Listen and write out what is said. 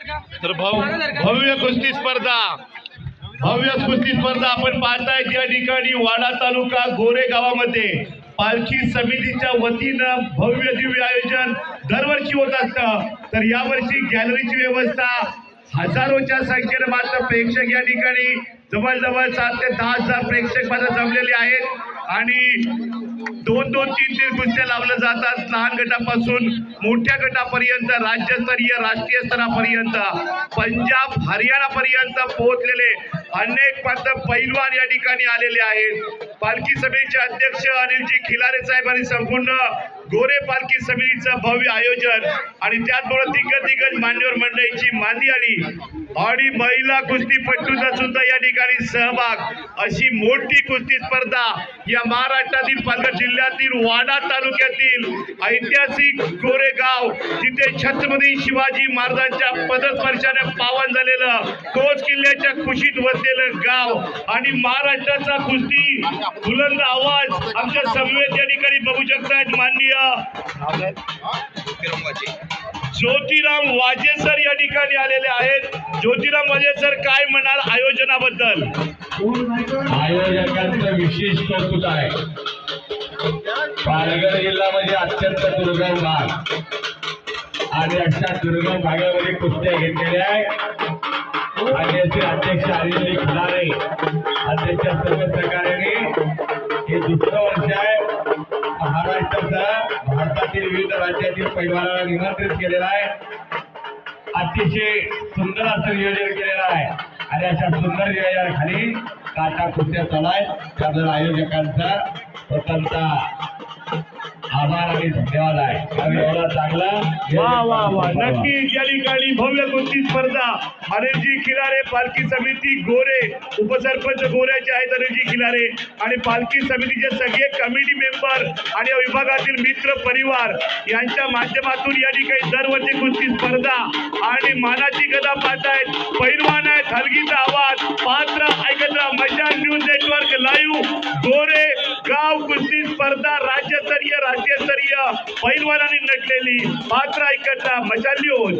तर भव भव्य कुस्ती स्पर्धा. भव्य कुस्ती स्पर्धा आपण पाहताय या ठिकाणी वाडा तालुका गोरे गावामध्ये. पालखी समितीच्या वतीनं भव्य दिव्य आयोजन दरवर्षी होत असतं. तर यावर्षी गॅलरीची व्यवस्था हजारोच्या संख्येनं मात्र प्रेक्षक या ठिकाणी जवळजवळ सात ते दहा हजार प्रेक्षक मात्र जमलेले आहेत. आणि दोन दोन तीन तीन कुस्त्या लावल्या जातात. लहान गटापासून मोठ्या गटापर्यंत राज्यस्तरीय राष्ट्रीय स्तरापर्यंत पंजाब हरियाणा पर्यंत पोहोचलेले अनेक मात्र पैलवान या ठिकाणी आलेले आहेत. पालखी समितीचे अध्यक्ष अनिलजी खिलारे साहेब आणि संपूर्ण गोरे पालखी समितीचं भव्य आयोजन आणि त्याचबरोबर दिग्गज दिग्गज मान्यवर मंडळीची मांदी आली. आणि महिला कुस्तीपट्टूचा सुद्धा या ठिकाणी सहभाग. अशी मोठी कुस्ती स्पर्धा या महाराष्ट्रातील पालघर जिल्ह्यातील वाडा तालुक्यातील ऐतिहासिक गोरे इथे छत्रपती शिवाजी महाराजांच्या पदस्पर्शाने पावन झालेलं तोच किल्ल्याच्या कुशीत वसलेलं गाव आणि महाराष्ट्राचा कुस्ती बुलंद आवाज आमच्या समवेत या ठिकाणी बघू शकतात माननीय ज्योतिराम वाजे सर या ठिकाणी आलेले आहेत. ज्योतिराम वाजे सर काय म्हणाल आयोजनाबद्दल? आयोजकांचं विशेष कौतुक आहे. पालघर जिल्हा म्हणजे अत्यंत दुर्गम भाग. आणि अशा दुर्गम भागामध्ये कुस्त्या घेतलेल्या आहे आणि अध्यक्ष हरिजी खिलारे अध्यक्ष सर्व सहकार्याने हे दुसरं वर्ष आहे. महाराष्ट्राचा भारतातील विविध राज्यातील परिवाराला निमंत्रित केलेला आहे. अतिशय सुंदर असं नियोजन केलेलं आहे. आणि अशा सुंदर नियोजनाखाली काटा कुस्त्या चालाय त्याबद्दल आयोजकांचा स्वतंत्र आभार आणि धन्यवाद आहे. त्यामुळे एवढा चांगला वा वा वा. नक्कीच या ठिकाणी भव्य कुस्ती स्पर्धा. अनिलजी खिलारे पालखी समिती गोरे उपसरपंच गोऱ्याचे आहेत अनिलजी खिलारे. आणि पालखी समितीचे सगळे कमिटी मेंबर आणि या विभागातील मित्र परिवार यांच्या माध्यमातून या ठिकाणी दरवर्षी कुस्ती स्पर्धा आणि मानाची गदा पाहतायत पैलवान आहेत हलगीचा आवाज. पात्र ऐकत मशाल न्यूज नेटवर्क लाईव्ह गोरे गाव कुस्ती स्पर्धा राज्यस्तरीय पैलवानांनी नटलेली पात्र ऐकत राहा मशाल न्यूज